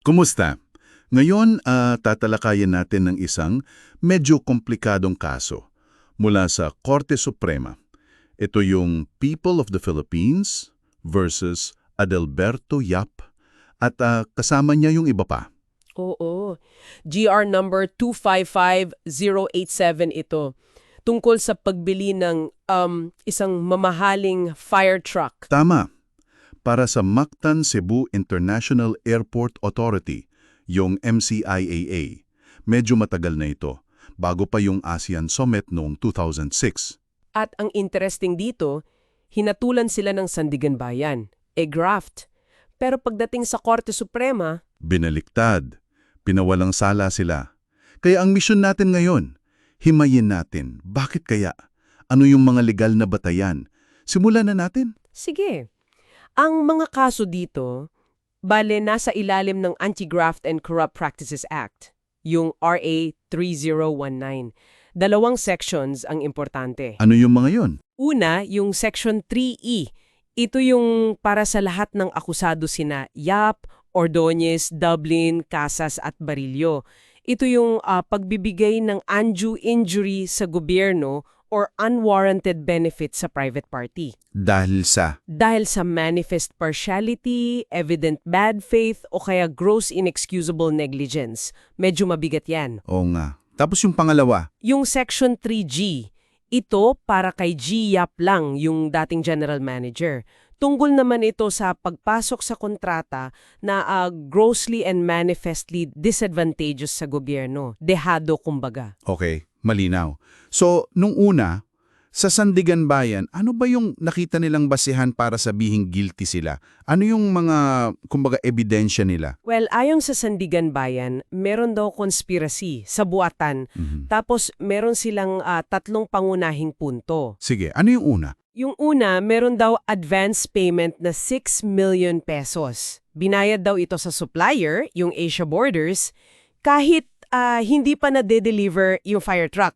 Kumusta? Ngayon, ah, tatalakayin natin ng isang medyo komplikadong kaso mula sa Korte Suprema. Ito yung People of the Philippines versus Adelberto Yap at ah, kasama niya yung iba pa. Oo. GR number 255087 ito. Tungkol sa pagbili ng um, isang mamahaling fire truck. Tama. Para sa Mactan Cebu International Airport Authority, yung MCIAA. Medyo matagal na ito, bago pa yung ASEAN Summit noong 2006. At ang interesting dito, hinatulan sila ng Sandigan Bayan, e graft. Pero pagdating sa Korte Suprema, Binaliktad. Pinawalang sala sila. Kaya ang misyon natin ngayon, himayin natin. Bakit kaya? Ano yung mga legal na batayan? Simulan na natin. sige. Ang mga kaso dito, bale nasa ilalim ng Anti-Graft and Corrupt Practices Act, yung RA 3019. Dalawang sections ang importante. Ano yung mga yon? Una, yung Section 3E. Ito yung para sa lahat ng akusado sina Yap, Ordonez, Dublin, Casas at Barillo. Ito yung ah, pagbibigay ng undue injury sa gobyerno or unwarranted benefit sa private party. Dahil sa... Dahil sa manifest partiality, evident bad faith o kaya gross inexcusable negligence. Medyo mabigat yan. Oo nga. Tapos yung pangalawa, Yung Section 3G, ito para kay G. Yap lang, yung dating general manager. Tunggol naman ito sa pagpasok sa kontrata na ah, grossly and manifestly disadvantageous sa gobyerno. Dehado kumbaga. okay, malinaw. So, nung una, sa Sandigan Bayan, ano ba yung nakita nilang basihan para sabihing guilty sila? Ano yung mga, kumbaga, ebidensya nila? Well, ayon sa Sandigan Bayan, meron daw conspiracy sa buatan. Mhm. Tapos meron silang ah, tatlong pangunahing punto. Sige, ano yung una? Yung una, meron daw advance payment na 6 million pesos. Binayad daw ito sa supplier, yung Asia Borders, kahit ah, hindi pa na-deliver yung fire truck.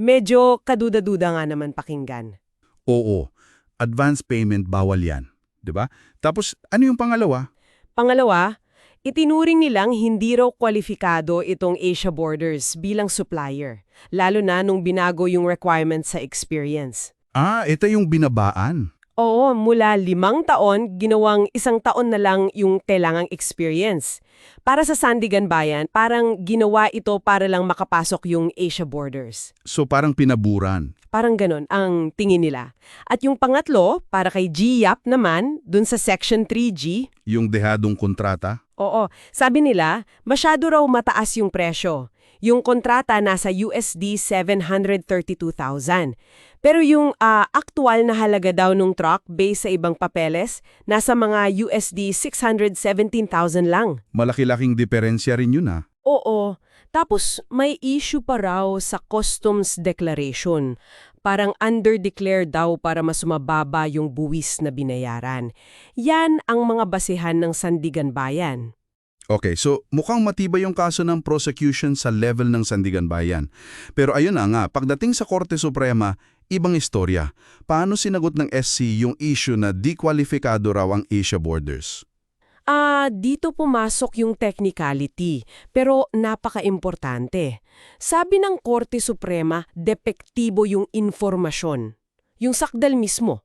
Medyo kaduda-duda nga naman pakinggan. Oo, advance payment bawal yan. ba? Tapos, ano yung pangalawa? Pangalawa, itinuring nilang hindi raw kwalifikado itong Asia Borders bilang supplier, lalo na nung binago yung requirements sa experience. Ah, ito yung binabaan. Oo, mula limang taon, ginawang isang taon na lang yung kailangang experience. Para sa Sandigan Bayan, parang ginawa ito para lang makapasok yung Asia Borders. So, parang pinaburan. Parang ganon ang tingin nila. At yung pangatlo, para kay GYAP naman, dun sa Section 3G, Yung dehadong kontrata. oo, sabi nila, masyado raw mataas yung presyo. Yung kontrata nasa USD 732,000. Pero yung ah, aktual na halaga daw nung truck based sa ibang papeles, nasa mga USD 617,000 lang. Malaki-laking diferensya rin yun ah. Oo. Tapos may issue pa raw sa customs declaration. Parang under-declare daw para mas mababa yung buwis na binayaran. Yan ang mga basehan ng Sandigan Bayan. Okay, so mukhang matibay yung kaso ng prosecution sa level ng Sandigan Bayan. Pero ayun na nga, pagdating sa Korte Suprema, ibang istorya. Paano sinagot ng SC yung issue na di-kwalifikado raw ang Asia Borders? Ah, dito pumasok yung technicality, pero napaka-importante. Sabi ng Korte Suprema, depektibo yung informasyon. Yung sakdal mismo.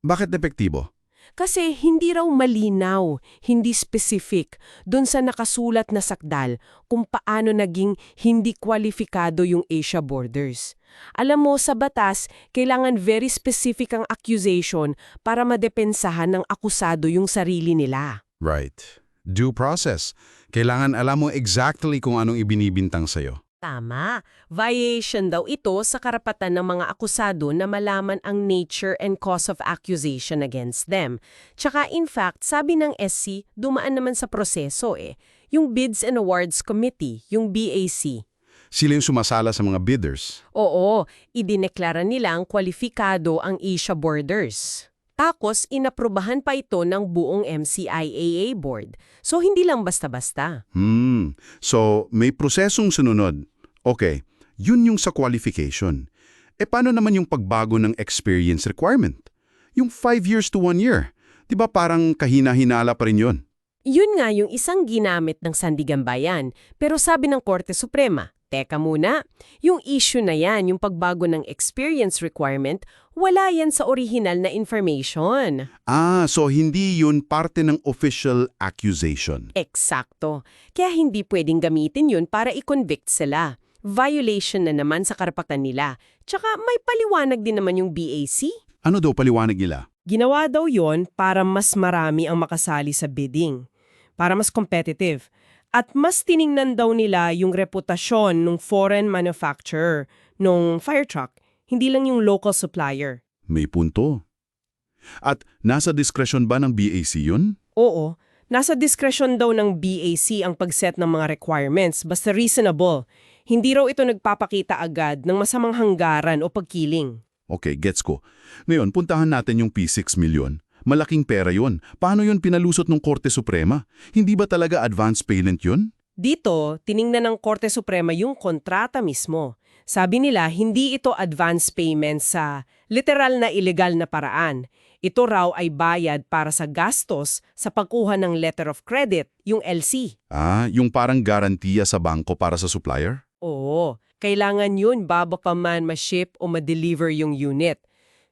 Bakit epektibo? Kasi hindi raw malinaw, hindi specific, dun sa nakasulat na sakdal kung paano naging hindi kwalifikado yung Asia Borders. Alam mo, sa batas, kailangan very specific ang accusation para madepensahan ng akusado yung sarili nila. Right. Due process. Kailangan alam mo exactly kung anong ibinibintang sa'yo. Tama. Violation daw ito sa karapatan ng mga akusado na malaman ang nature and cause of accusation against them. Tsaka in fact, sabi ng SC, dumaan naman sa proseso eh. Yung Bids and Awards Committee, yung BAC. Sila yung sumasala sa mga bidders. Oo, idineklara nilang kwalifikado ang Asia Borders. Tapos, inaprubahan pa ito ng buong MCIAA board. So, hindi lang basta-basta. Hmm. So, may prosesong sununod. Okay, yun yung sa qualification. E paano naman yung pagbago ng experience requirement? Yung 5 years to 1 year. Di ba parang kahina-hinala pa rin yun? Yun nga yung isang ginamit ng Sandigan Bayan. Pero sabi ng Korte Suprema, teka muna, yung issue na yan, yung pagbago ng experience requirement, wala yan sa original na information. Ah, so hindi yun parte ng official accusation. Eksakto. Kaya hindi pwedeng gamitin yun para i-convict sila. Violation na naman sa karapatan nila. Tsaka may paliwanag din naman yung BAC. Ano daw paliwanag nila? Ginawa daw yon para mas marami ang makasali sa bidding. Para mas competitive. At mas tiningnan daw nila yung reputasyon ng foreign manufacturer ng fire truck, hindi lang yung local supplier. May punto. At nasa discretion ba ng BAC yun? Oo, nasa discretion daw ng BAC ang pag-set ng mga requirements basta reasonable. Hindi raw ito nagpapakita agad ng masamang hanggaran o pagkiling. Okay, gets ko. Ngayon, puntahan natin yung P6 million. Malaking pera yon. Paano yon pinalusot ng Korte Suprema? Hindi ba talaga advance payment yun? Dito, tiningnan ng Korte Suprema yung kontrata mismo. Sabi nila, hindi ito advance payment sa literal na illegal na paraan. Ito raw ay bayad para sa gastos sa pagkuha ng letter of credit, yung LC. Ah, yung parang garantiya sa bangko para sa supplier? Oo, kailangan yun bago pa man ma-ship o ma-deliver yung unit.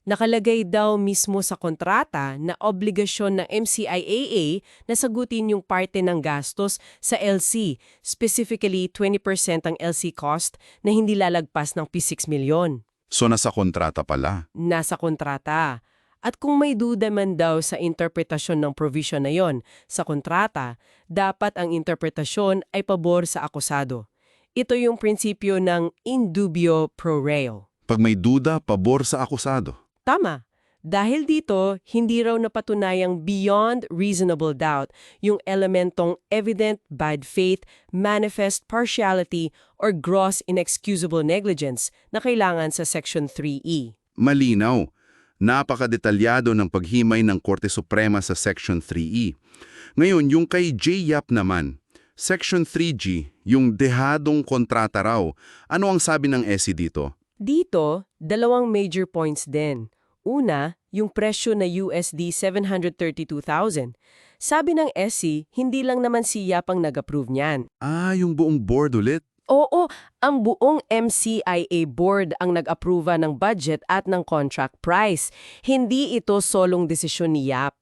Nakalagay daw mismo sa kontrata na obligasyon ng MCIAA na sagutin yung parte ng gastos sa LC, specifically 20% ang LC cost na hindi lalagpas ng P6 milyon. So nasa kontrata pala. Nasa kontrata. At kung may duda man daw sa interpretasyon ng provision na yon sa kontrata, dapat ang interpretasyon ay pabor sa akusado. Ito yung prinsipyo ng in dubio pro reo. Pag may duda, pabor sa akusado. Tama. Dahil dito, hindi raw napatunayang beyond reasonable doubt yung elementong evident bad faith, manifest partiality, or gross inexcusable negligence na kailangan sa Section 3E. Malinaw. Napakadetalyado ng paghimay ng Korte Suprema sa Section 3E. Ngayon, yung kay J. Yap naman, Section 3G, yung dehadong kontrata raw. Ano ang sabi ng SE dito? Dito, dalawang major points din. Una, yung presyo na USD 732,000. Sabi ng SC, hindi lang naman si Yap ang nag-approve niyan. Ah, yung buong board ulit. Oo, ang buong MCIA board ang nag-approva ng budget at ng contract price. Hindi ito solong desisyon ni Yap.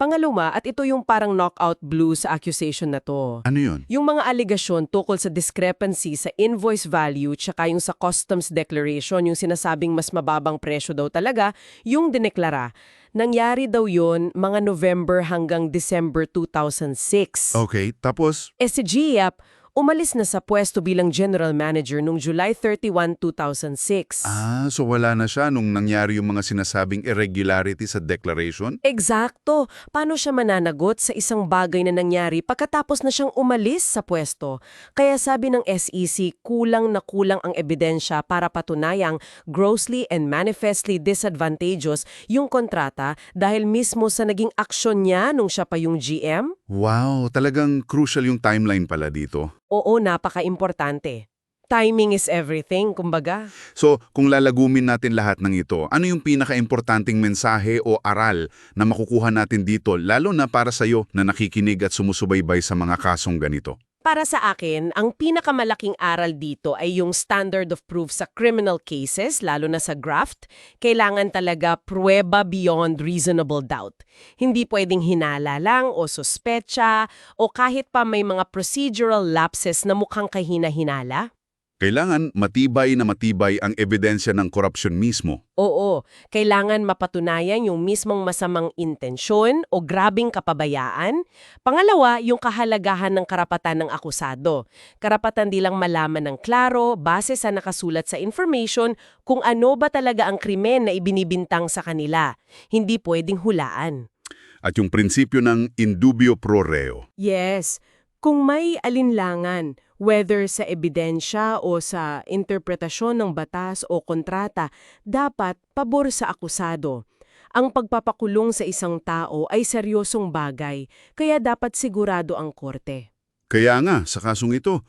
Pangalawa, at ito yung parang knockout blue sa accusation na to. Ano yun? Yung mga aligasyon tukol sa discrepancy sa invoice value tsaka yung sa customs declaration, yung sinasabing mas mababang presyo daw talaga, yung dineklara. Nangyari daw yon mga November hanggang December 2006. Okay, tapos? Eh si Giap, umalis na sa pwesto bilang general manager noong July 31, 2006. Ah, so wala na siya nung nangyari yung mga sinasabing irregularity sa declaration? Eksakto. Paano siya mananagot sa isang bagay na nangyari pagkatapos na siyang umalis sa pwesto? Kaya sabi ng SEC, kulang na kulang ang ebidensya para patunayang grossly and manifestly disadvantageous yung kontrata dahil mismo sa naging aksyon niya nung siya pa yung GM? Wow, talagang crucial yung timeline pala dito. Oo, napaka-importante. Timing is everything, kumbaga. So, kung lalagumin natin lahat ng ito, ano yung pinaka-importanting mensahe o aral na makukuha natin dito, lalo na para sa'yo na nakikinig at sumusubaybay sa mga kasong ganito? Para sa akin, ang pinakamalaking aral dito ay yung standard of proof sa criminal cases, lalo na sa graft. Kailangan talaga pruweba beyond reasonable doubt. Hindi pwedeng hinala lang o sospecha o kahit pa may mga procedural lapses na mukhang kahina-hinala. Kailangan matibay na matibay ang ebidensya ng korupsyon mismo. Oo, kailangan mapatunayan yung mismong masamang intensyon o grabing kapabayaan. Pangalawa, yung kahalagahan ng karapatan ng akusado. Karapatan di lang malaman ng klaro, base sa nakasulat sa information, kung ano ba talaga ang krimen na ibinibintang sa kanila. Hindi pwedeng hulaan. At yung prinsipyo ng indubio pro reo. Yes, kung may alinlangan, whether sa ebidensya o sa interpretasyon ng batas o kontrata, dapat pabor sa akusado. Ang pagpapakulong sa isang tao ay seryosong bagay, kaya dapat sigurado ang korte. Kaya nga, sa kasong ito,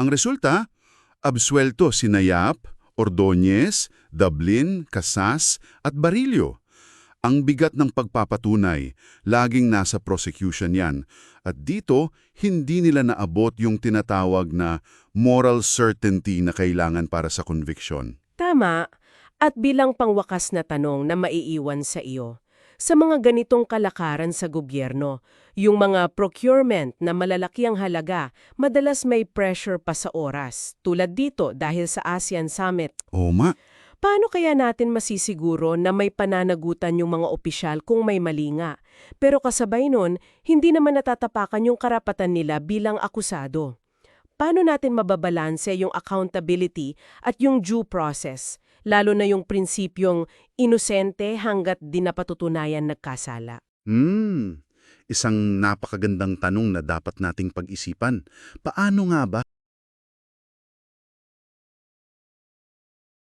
ang resulta, absuelto si Nayap, Ordonez, Dublin, Casas at Barillo. Ang bigat ng pagpapatunay, laging nasa prosecution yan. At dito, hindi nila naabot yung tinatawag na moral certainty na kailangan para sa conviction. Tama. At bilang pangwakas na tanong na maiiwan sa iyo, sa mga ganitong kalakaran sa gobyerno, yung mga procurement na malalaki ang halaga, madalas may pressure pa sa oras. Tulad dito dahil sa ASEAN Summit. O ma, Paano kaya natin masisiguro na may pananagutan yung mga opisyal kung may mali nga? Pero kasabay nun, hindi naman natatapakan yung karapatan nila bilang akusado. Paano natin mababalanse yung accountability at yung due process, lalo na yung prinsipyong inosente hanggat di napatutunayan nagkasala? Hmm, isang napakagandang tanong na dapat nating pag-isipan. Paano nga ba